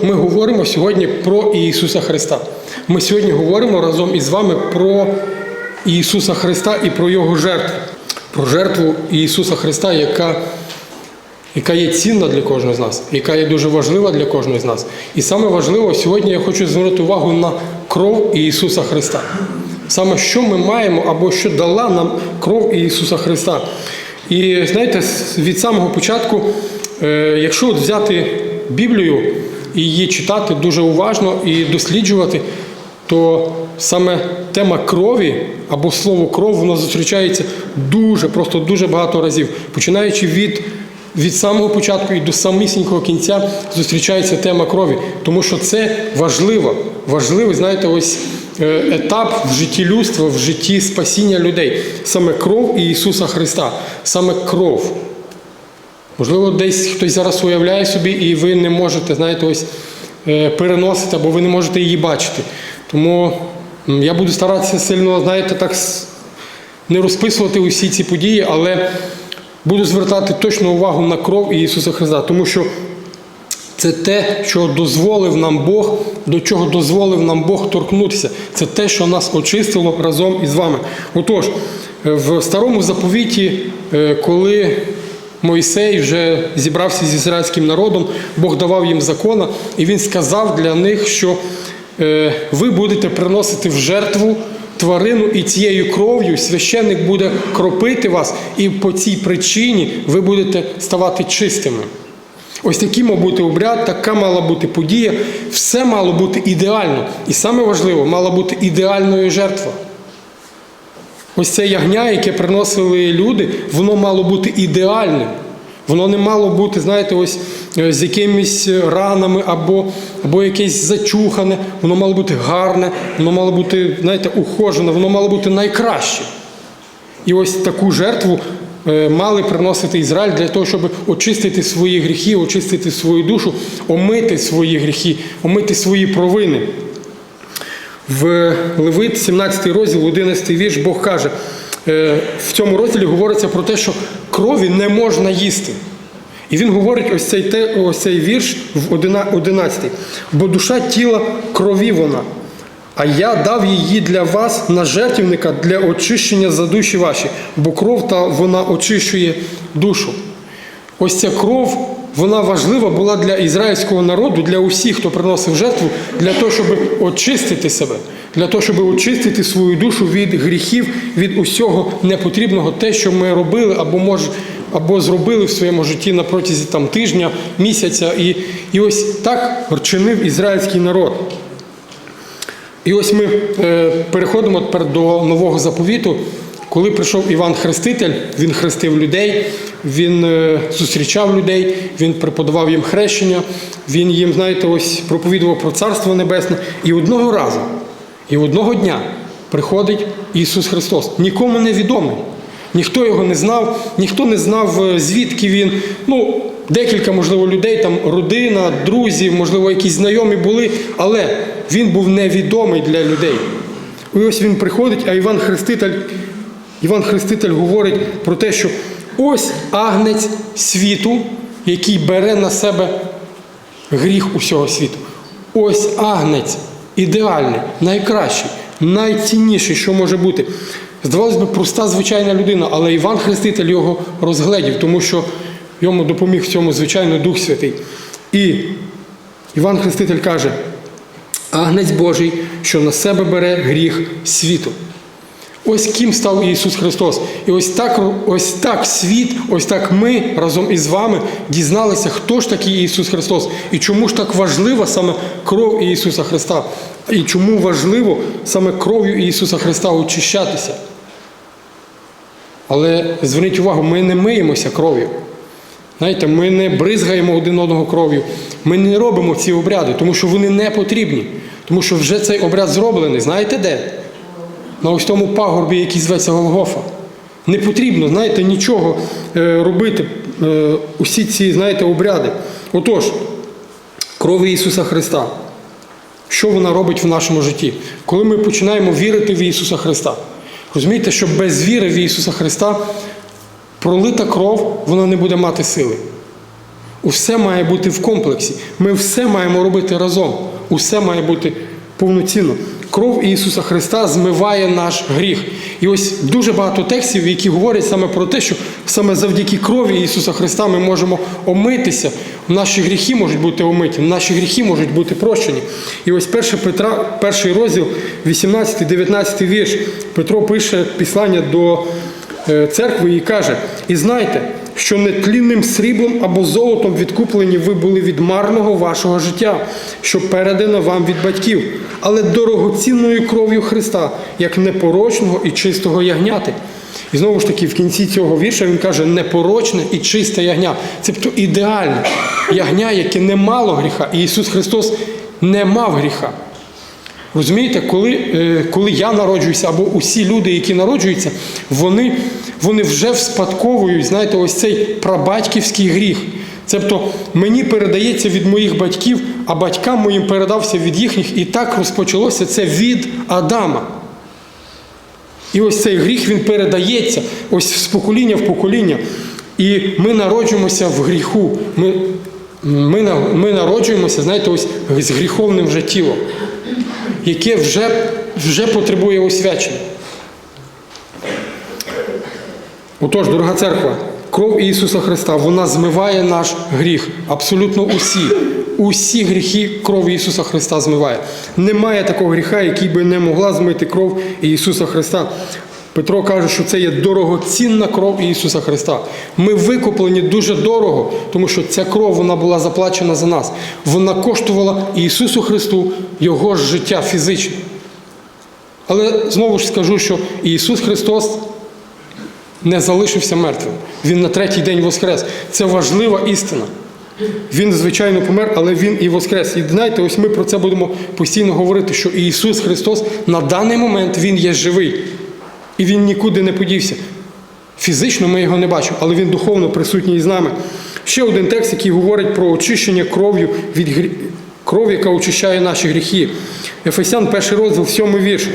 Ми говоримо сьогодні про Ісуса Христа. Ми сьогодні говоримо разом із вами про Ісуса Христа і про Його жертву. Про жертву Ісуса Христа, яка, яка є цінна для кожного з нас, яка є дуже важлива для кожного з нас. І саме важливо, сьогодні я хочу звернути увагу на кров Ісуса Христа. Саме що ми маємо або що дала нам кров Ісуса Христа. І знаєте, від самого початку, е, якщо от взяти Біблію і її читати дуже уважно і досліджувати, то саме тема крові або слово кров воно зустрічається дуже, просто дуже багато разів. Починаючи від, від самого початку і до самісінького кінця зустрічається тема крові, тому що це важливо, важливий, знаєте, ось е, етап в житті людства, в житті спасіння людей. Саме кров і Ісуса Христа, саме кров. Можливо, десь хтось зараз уявляє собі, і ви не можете, знаєте, ось е, переносити, або ви не можете її бачити. Тому я буду старатися сильно, знаєте, так не розписувати усі ці події, але буду звертати точно увагу на кров Ісуса Христа, тому що це те, що дозволив нам Бог, до чого дозволив нам Бог торкнутися. Це те, що нас очистило разом із вами. Отож, е, в старому заповіті, е, коли Мойсей вже зібрався з ізраїльським народом, Бог давав їм закона, і він сказав для них, що е, ви будете приносити в жертву тварину, і цією кров'ю священник буде кропити вас, і по цій причині ви будете ставати чистими. Ось такий мав бути обряд, така мала бути подія, все мало бути ідеально. І саме важливо, мала бути ідеальною жертва. Ось це ягня, яке приносили люди, воно мало бути ідеальним. Воно не мало бути, знаєте, ось е, з якимись ранами або, або якесь зачухане, воно мало бути гарне, воно мало бути, знаєте, ухожене, воно мало бути найкраще. І ось таку жертву е, мали приносити Ізраїль для того, щоб очистити свої гріхи, очистити свою душу, омити свої гріхи, омити свої провини. В Левит, 17 розділ, 11 вірш, Бог каже, е, в цьому розділі говориться про те, що крові не можна їсти. І він говорить ось цей, те, ось цей вірш в 11. Бо душа тіла крові вона, а я дав її для вас на жертвівника для очищення за душі ваші, бо кров та вона очищує душу. Ось ця кров, вона важлива була для ізраїльського народу, для усіх, хто приносив жертву, для того, щоб очистити себе, для того, щоб очистити свою душу від гріхів, від усього непотрібного, те, що ми робили або може. Або зробили в своєму житті на протязі там, тижня, місяця. І, і ось так чинив ізраїльський народ. І ось ми е, переходимо тепер до нового заповіту. Коли прийшов Іван Хреститель, він хрестив людей, він е, зустрічав людей, він преподавав їм хрещення, він їм, знаєте, ось проповідував про Царство Небесне. І одного разу, і одного дня приходить Ісус Христос, нікому не відомий. Ніхто його не знав, ніхто не знав, е, звідки він. Ну, декілька, можливо, людей, там родина, друзі, можливо, якісь знайомі були, але він був невідомий для людей. І ось він приходить, а Іван Хреститель, Іван Хреститель говорить про те, що ось агнець світу, який бере на себе гріх усього світу. Ось агнець ідеальний, найкращий, найцінніший, що може бути. Здавалось би, проста звичайна людина, але Іван Хреститель його розгледів, тому що йому допоміг в цьому, звичайно, Дух Святий. І Іван Хреститель каже: Агнець Божий, що на себе бере гріх світу. Ось ким став Ісус Христос. І ось так, ось так світ, ось так ми разом із вами дізналися, хто ж такий Ісус Христос і чому ж так важлива саме кров Ісуса Христа, і чому важливо саме кров'ю Ісуса Христа очищатися. Але зверніть увагу, ми не миємося кров'ю. Знаєте, ми не бризгаємо один одного кров'ю, ми не робимо ці обряди, тому що вони не потрібні. Тому що вже цей обряд зроблений. Знаєте де? На ось тому пагорбі, який зветься Голгофа. Не потрібно, знаєте, нічого е, робити, е, усі ці, знаєте, обряди. Отож, кров Ісуса Христа. Що вона робить в нашому житті? Коли ми починаємо вірити в Ісуса Христа. Розумієте, що без віри в Ісуса Христа пролита кров, вона не буде мати сили. Усе має бути в комплексі. Ми все маємо робити разом. Усе має бути повноцінно. Кров Ісуса Христа змиває наш гріх. І ось дуже багато текстів, які говорять саме про те, що саме завдяки крові Ісуса Христа ми можемо омитися. Наші гріхи можуть бути омиті, наші гріхи можуть бути прощені. І ось 1 Петра, перший розділ, 18-19 вірш. Петро пише післання до е, церкви і каже: І знайте, що нетлінним сріблом або золотом відкуплені ви були від марного вашого життя, що передано вам від батьків, але дорогоцінною кров'ю Христа, як непорочного і чистого ягняти. І знову ж таки, в кінці цього вірша він каже непорочне і чисте ягня. Це ідеальне ягня, яке не мало гріха. І Ісус Христос не мав гріха. Розумієте, коли, е, коли я народжуюся, або усі люди, які народжуються, вони, вони вже вспадковують, знаєте, ось цей прабатьківський гріх. Тобто мені передається від моїх батьків, а батькам моїм передався від їхніх, і так розпочалося це від Адама. І ось цей гріх він передається ось з покоління в покоління. І ми народжуємося в гріху. Ми, ми, ми народжуємося, знаєте, ось з гріховним вже тілом, яке вже, вже потребує освячення. Отож, дорога церква, кров Ісуса Христа, вона змиває наш гріх. Абсолютно усі. Усі гріхи кров Ісуса Христа змиває. Немає такого гріха, який би не могла змити кров Ісуса Христа. Петро каже, що це є дорогоцінна кров Ісуса Христа. Ми викуплені дуже дорого, тому що ця кров вона була заплачена за нас. Вона коштувала Ісусу Христу Його життя фізичне. Але знову ж скажу, що Ісус Христос не залишився мертвим. Він на третій день воскрес. Це важлива істина. Він, звичайно, помер, але Він і воскрес. І знаєте, ось ми про це будемо постійно говорити, що Ісус Христос на даний момент Він є живий. І Він нікуди не подівся. Фізично ми його не бачимо, але він духовно присутній з нами. Ще один текст, який говорить про очищення кров'ю від грі... кров, яка очищає наші гріхи. Ефесян, перший розділ, сьомий вірш.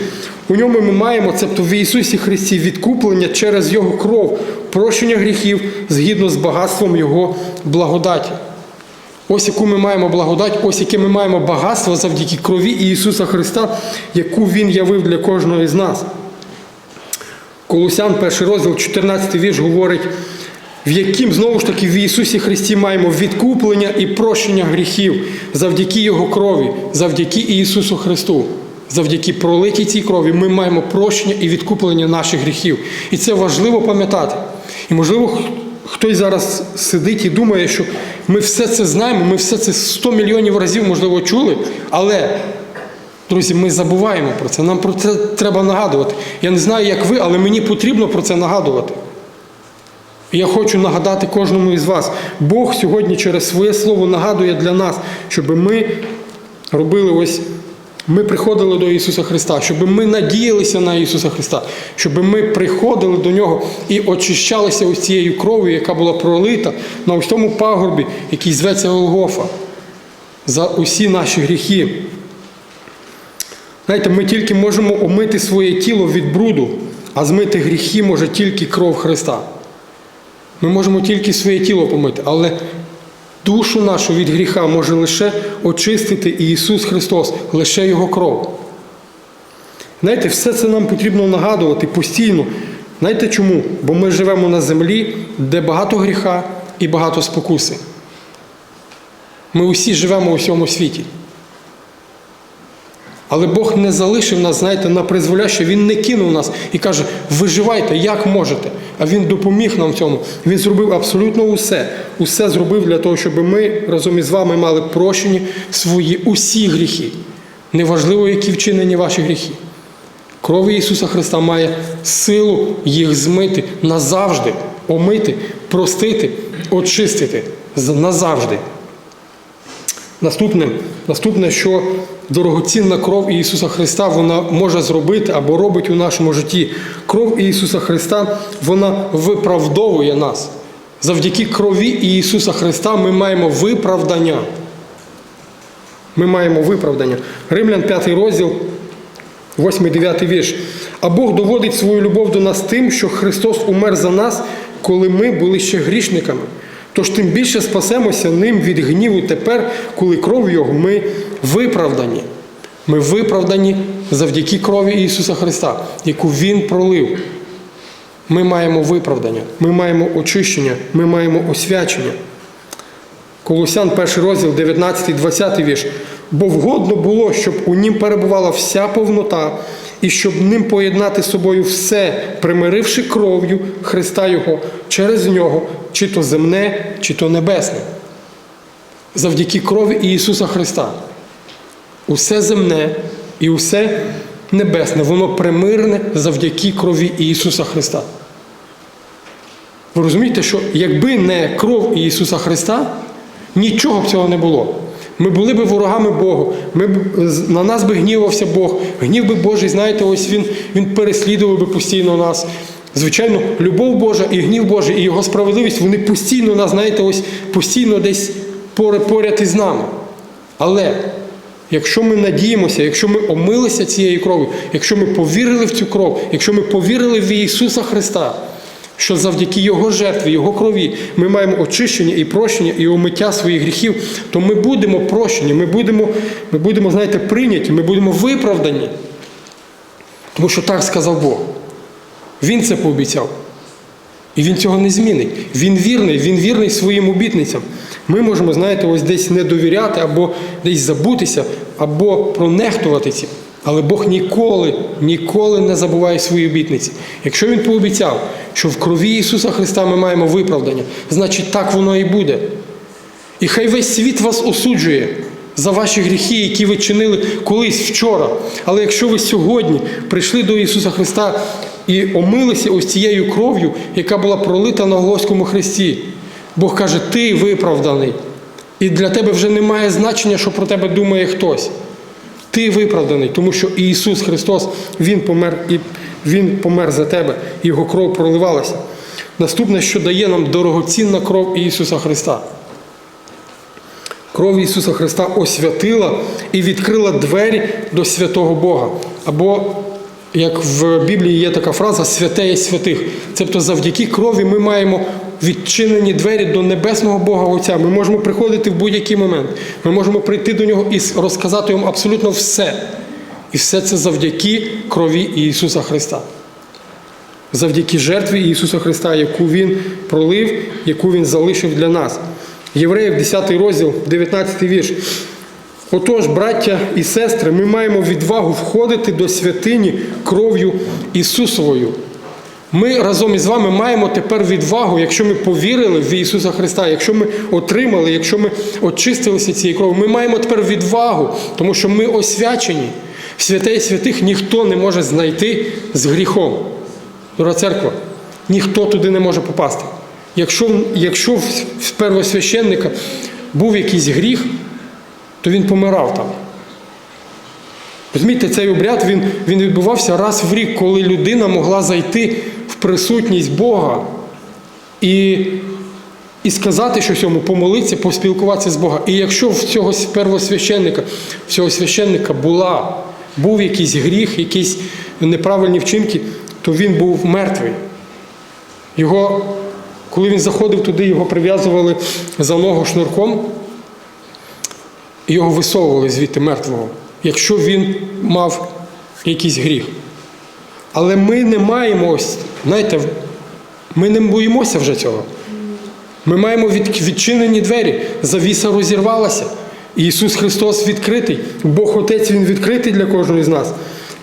У ньому ми маємо, тобто в Ісусі Христі, відкуплення через Його кров, прощення гріхів згідно з багатством Його благодаті. Ось яку ми маємо благодать, ось яке ми маємо багатство завдяки крові Ісуса Христа, яку Він явив для кожного з нас. Колосян, перший розділ, 14 вірш говорить, в яким знову ж таки в Ісусі Христі маємо відкуплення і прощення гріхів завдяки Його крові, завдяки Ісусу Христу. Завдяки пролитій цій крові ми маємо прощення і відкуплення наших гріхів. І це важливо пам'ятати. І можливо, хтось зараз сидить і думає, що ми все це знаємо, ми все це 100 мільйонів разів, можливо, чули, але Друзі, ми забуваємо про це. Нам про це треба нагадувати. Я не знаю, як ви, але мені потрібно про це нагадувати. Я хочу нагадати кожному із вас. Бог сьогодні через своє слово нагадує для нас, щоб ми робили ось. Ми приходили до Ісуса Христа, щоб ми надіялися на Ісуса Христа, щоб ми приходили до Нього і очищалися ось цією кров'ю, яка була пролита на ось тому пагорбі, який зветься Голгофа, за усі наші гріхи. Знаєте, ми тільки можемо омити своє тіло від бруду, а змити гріхи може тільки кров Христа. Ми можемо тільки своє тіло помити, але душу нашу від гріха може лише очистити Ісус Христос, лише Його кров. Знаєте, все це нам потрібно нагадувати постійно. Знаєте чому? Бо ми живемо на землі, де багато гріха і багато спокуси. Ми усі живемо у всьому світі. Але Бог не залишив нас, знаєте, на призволяще, Він не кинув нас і каже, виживайте, як можете. А Він допоміг нам в цьому. Він зробив абсолютно усе. Усе зробив для того, щоб ми разом із вами мали прощені свої усі гріхи. Неважливо, які вчинені ваші гріхи. Кров Ісуса Христа має силу їх змити назавжди, омити, простити, очистити назавжди. Наступне, наступне, що дорогоцінна кров Ісуса Христа вона може зробити або робить у нашому житті. Кров Ісуса Христа вона виправдовує нас. Завдяки крові Ісуса Христа ми маємо виправдання. Ми маємо виправдання. Римлян 5 розділ, 8-9 вірш. А Бог доводить свою любов до нас тим, що Христос умер за нас, коли ми були ще грішниками. Тож тим більше спасемося ним від гніву тепер, коли кров Його ми виправдані. Ми виправдані завдяки крові Ісуса Христа, яку Він пролив. Ми маємо виправдання, ми маємо очищення, ми маємо освячення. Колосян, перший розділ, 19-20 вірш. Бо вгодно було, щоб у нім перебувала вся повнота, і щоб ним поєднати з собою все, примиривши кров'ю Христа Його через нього, чи то земне, чи то небесне. Завдяки крові Ісуса Христа. Усе земне і усе небесне, воно примирне завдяки крові Ісуса Христа. Ви розумієте, що якби не кров Ісуса Христа, нічого б цього не було. Ми були б ворогами Богу, ми на нас би гнівався Бог. Гнів би Божий, знаєте, ось він, він переслідував би постійно нас. Звичайно, любов Божа і гнів Божий, і Його справедливість, вони постійно нас, знаєте, ось постійно десь поряд із нами. Але якщо ми надіємося, якщо ми омилися цією кров'ю, якщо ми повірили в цю кров, якщо ми повірили в Ісуса Христа, що завдяки Його жертві, Його крові ми маємо очищення і прощення, і омиття своїх гріхів, то ми будемо прощені, ми будемо, ми будемо, знаєте, прийняті, ми будемо виправдані. Тому що так сказав Бог. Він це пообіцяв. І він цього не змінить. Він вірний, він вірний своїм обітницям. Ми можемо, знаєте, ось десь не довіряти, або десь забутися, або пронехтувати цим. Але Бог ніколи, ніколи не забуває свої обітниці. Якщо Він пообіцяв, що в крові Ісуса Христа ми маємо виправдання, значить так воно і буде. І хай весь світ вас осуджує за ваші гріхи, які ви чинили колись вчора. Але якщо ви сьогодні прийшли до Ісуса Христа і омилися ось цією кров'ю, яка була пролита на Голгофському хресті, Бог каже, ти виправданий. І для тебе вже немає значення, що про тебе думає хтось. Ти виправданий, тому що Ісус Христос, Він помер і Він помер за тебе, Його кров проливалася. Наступне, що дає нам дорогоцінна кров Ісуса Христа. Кров Ісуса Христа освятила і відкрила двері до святого Бога. Або, як в Біблії є така фраза святе є святих. Тобто завдяки крові ми маємо відчинені двері до небесного Бога Отця. Ми можемо приходити в будь-який момент. Ми можемо прийти до нього і розказати йому абсолютно все. І все це завдяки крові Ісуса Христа. Завдяки жертві Ісуса Христа, яку Він пролив, яку Він залишив для нас. Євреїв, 10 розділ, 19 вірш. Отож, браття і сестри, ми маємо відвагу входити до святині кров'ю Ісусовою. Ми разом із вами маємо тепер відвагу, якщо ми повірили в Ісуса Христа, якщо ми отримали, якщо ми очистилися цією кров'ю, ми маємо тепер відвагу, тому що ми освячені. Святей святих ніхто не може знайти з гріхом. Дорога церква, ніхто туди не може попасти. Якщо, якщо в первосвященника був якийсь гріх, то він помирав там. Розумієте, цей обряд він, він відбувався раз в рік, коли людина могла зайти присутність Бога і, і сказати щось йому, помолитися, поспілкуватися з Богом. І якщо в цього первосвященника, в цього священника була, був якийсь гріх, якісь неправильні вчинки, то він був мертвий. Його, коли він заходив туди, його прив'язували за ногу шнурком і його висовували звідти мертвого, якщо він мав якийсь гріх. Але ми не маємо ось, знаєте, ми не боїмося вже цього. Ми маємо від, відчинені двері, завіса розірвалася. Ісус Христос відкритий. Бог Отець Він відкритий для кожного з нас.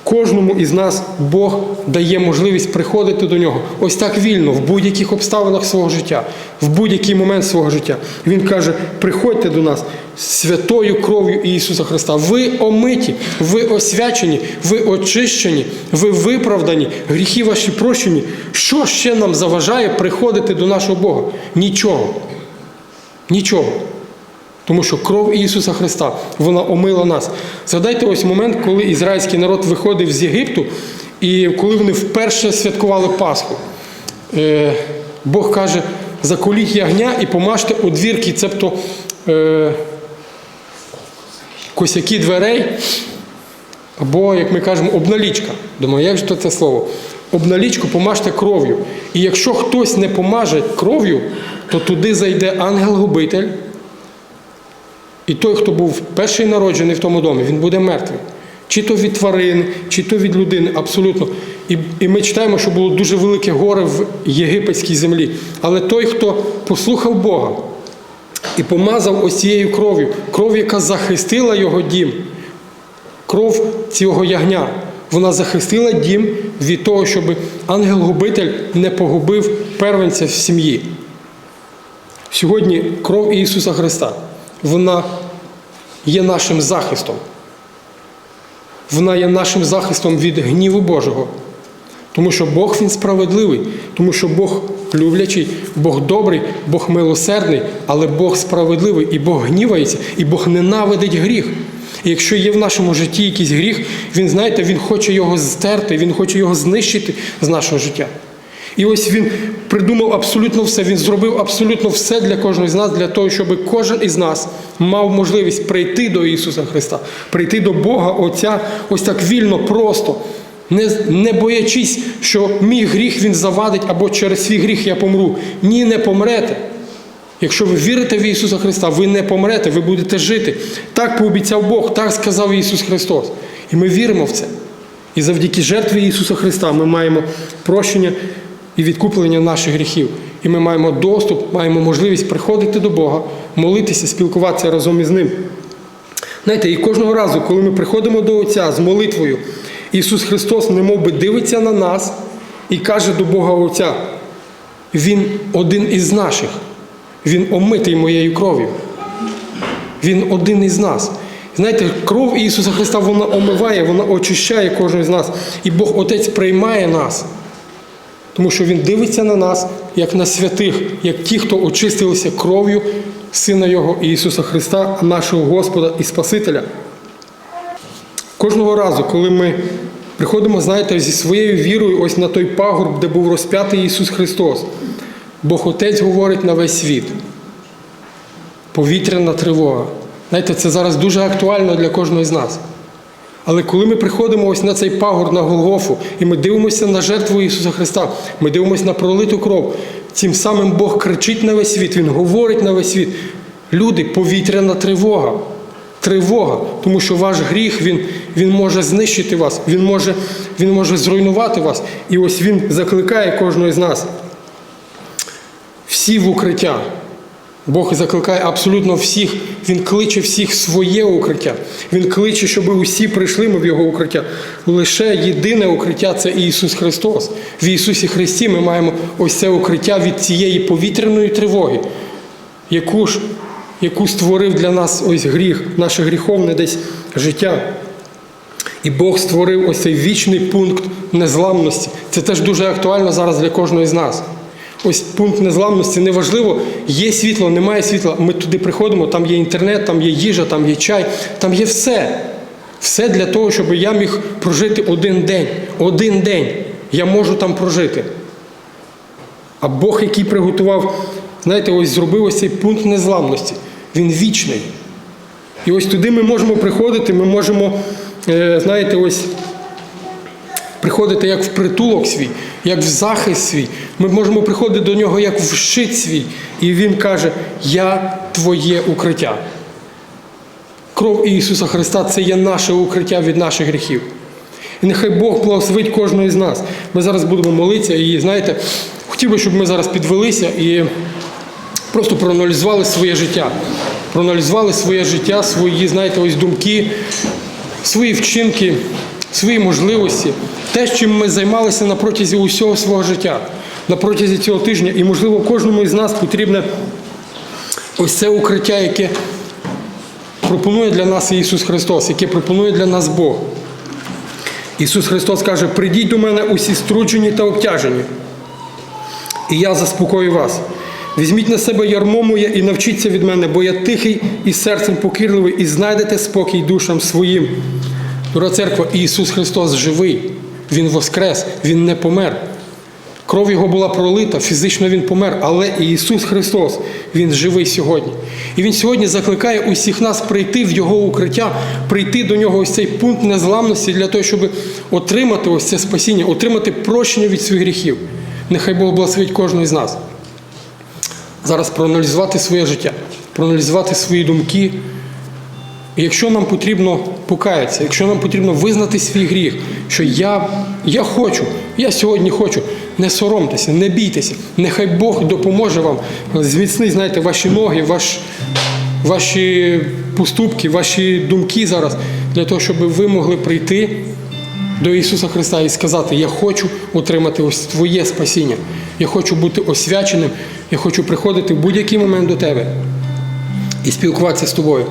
Кожному із нас Бог дає можливість приходити до нього ось так вільно, в будь-яких обставинах свого життя, в будь-який момент свого життя. Він каже: приходьте до нас святою кров'ю Ісуса Христа. Ви омиті, ви освячені, ви очищені, ви виправдані, гріхи ваші прощені. Що ще нам заважає приходити до нашого Бога? Нічого. Нічого. Тому що кров Ісуса Христа, вона омила нас. Згадайте ось момент, коли ізраїльський народ виходив з Єгипту, і коли вони вперше святкували Пасху. Е, Бог каже: заколіть ягня і помажте одвірки, цебто е, косяки дверей, або, як ми кажемо, обналічка. Думаю, як же то це слово? обналічку помажте кров'ю. І якщо хтось не помаже кров'ю, то туди зайде ангел-губитель. І той, хто був перший народжений в тому домі, він буде мертвий. Чи то від тварин, чи то від людини, абсолютно. І, і ми читаємо, що було дуже велике горе в єгипетській землі. Але той, хто послухав Бога і помазав ось цією кров'ю, кров, яка захистила його дім, кров цього ягня, вона захистила дім від того, щоб ангел-губитель не погубив первенця в сім'ї. Сьогодні кров Ісуса Христа, вона є нашим захистом. Вона є нашим захистом від гніву Божого. Тому що Бог Він справедливий, тому що Бог люблячий, Бог добрий, Бог милосердний, але Бог справедливий, і Бог гнівається, і Бог ненавидить гріх. І якщо є в нашому житті якийсь гріх, він, знаєте, він хоче його стерти, він хоче його знищити з нашого життя. І ось він придумав абсолютно все, він зробив абсолютно все для кожного з нас, для того, щоб кожен із нас мав можливість прийти до Ісуса Христа, прийти до Бога Отця ось так вільно, просто, не, не боячись, що мій гріх він завадить або через свій гріх я помру. Ні, не помрете. Якщо ви вірите в Ісуса Христа, ви не помрете, ви будете жити. Так пообіцяв Бог, так сказав Ісус Христос. І ми віримо в це. І завдяки жертві Ісуса Христа ми маємо прощення і відкуплення наших гріхів. І ми маємо доступ, маємо можливість приходити до Бога, молитися, спілкуватися разом із Ним. Знаєте, і кожного разу, коли ми приходимо до Отця з молитвою, Ісус Христос немов би дивиться на нас і каже до Бога Отця, Він один із наших, Він омитий моєю кров'ю. Він один із нас. Знаєте, кров Ісуса Христа вона омиває, вона очищає кожного з нас. І Бог Отець приймає нас. Тому що Він дивиться на нас, як на святих, як ті, хто очистилися кров'ю Сина Його Ісуса Христа, нашого Господа і Спасителя. Кожного разу, коли ми приходимо, знаєте, зі своєю вірою ось на той пагорб, де був розп'ятий Ісус Христос, Бог Отець говорить на весь світ. Повітряна тривога. Знаєте, це зараз дуже актуально для кожного з нас. Але коли ми приходимо ось на цей пагор на Голгофу, і ми дивимося на жертву Ісуса Христа, ми дивимося на пролиту кров, цим самим Бог кричить на весь світ, Він говорить на весь світ. Люди, повітряна тривога. Тривога, тому що ваш гріх він, він може знищити вас, він може, він може зруйнувати вас. І ось він закликає кожного з нас. Всі в укриття. Бог закликає абсолютно всіх, Він кличе всіх своє укриття. Він кличе, щоб усі прийшли ми в Його укриття. Лише єдине укриття це Ісус Христос. В Ісусі Христі ми маємо ось це укриття від цієї повітряної тривоги, яку ж яку створив для нас ось гріх, наше гріховне десь життя. І Бог створив ось цей вічний пункт незламності. Це теж дуже актуально зараз для кожного з нас. Ось пункт незламності неважливо, є світло, немає світла. Ми туди приходимо, там є інтернет, там є їжа, там є чай, там є все. Все для того, щоб я міг прожити один день. Один день я можу там прожити. А Бог, який приготував, знаєте, ось зробив ось цей пункт незламності. Він вічний. І ось туди ми можемо приходити, ми можемо, е, знаєте, ось приходити як в притулок свій, як в захист свій. Ми можемо приходити до нього як в щит свій. І Він каже: Я твоє укриття. Кров Ісуса Христа це є наше укриття від наших гріхів. І нехай Бог благословить кожного із нас. Ми зараз будемо молитися і знаєте, хотів би, щоб ми зараз підвелися і просто проаналізували своє життя. Проаналізували своє життя, свої, знаєте, ось думки, свої вчинки, свої можливості, те, чим ми займалися на протязі усього свого життя, на протязі цього тижня. І, можливо, кожному із нас потрібне ось це укриття, яке пропонує для нас Ісус Христос, яке пропонує для нас Бог. Ісус Христос каже: прийдіть до мене усі струджені та обтяжені, і я заспокою вас. Візьміть на себе ярмо моє і навчіться від мене, бо я тихий і серцем покірливий, і знайдете спокій душам своїм. Дорога церква, Ісус Христос живий, Він воскрес, Він не помер. Кров його була пролита, фізично він помер, але Ісус Христос, Він живий сьогодні. І Він сьогодні закликає усіх нас прийти в Його укриття, прийти до нього ось цей пункт незламності для того, щоб отримати ось це спасіння, отримати прощення від своїх гріхів. Нехай Бог благословить кожного з нас. Зараз проаналізувати своє життя, проаналізувати свої думки. Якщо нам потрібно покаятися, якщо нам потрібно визнати свій гріх, що я, я хочу, я сьогодні хочу, не соромтеся, не бійтеся, нехай Бог допоможе вам, зміцнить, знаєте, ваші ноги, ваш, ваші поступки, ваші думки зараз, для того, щоб ви могли прийти до Ісуса Христа і сказати: Я хочу отримати ось Твоє спасіння, я хочу бути освяченим, я хочу приходити в будь-який момент до Тебе і спілкуватися з тобою.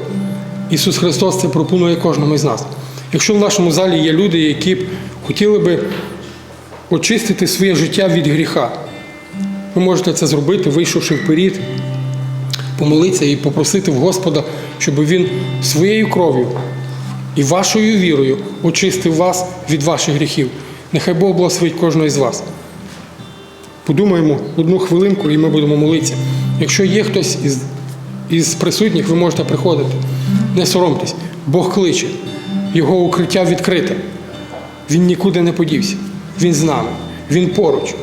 Ісус Христос це пропонує кожному з нас. Якщо в нашому залі є люди, які б хотіли би очистити своє життя від гріха, ви можете це зробити, вийшовши вперед, помолитися і попросити в Господа, щоб Він своєю кров'ю і вашою вірою очистив вас від ваших гріхів. Нехай Бог благословить кожного із вас. Подумаємо одну хвилинку і ми будемо молитися. Якщо є хтось із, із присутніх, ви можете приходити. Не соромтесь, Бог кличе, Його укриття відкрите. Він нікуди не подівся. Він з нами, Він поруч.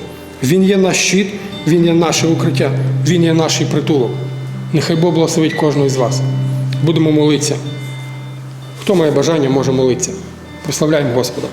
Він є наш щит, Він є наше укриття, Він є наш притулок. Нехай Бог благословить кожного з вас. Будемо молитися. Хто має бажання, може молитися. Прославляємо Господа.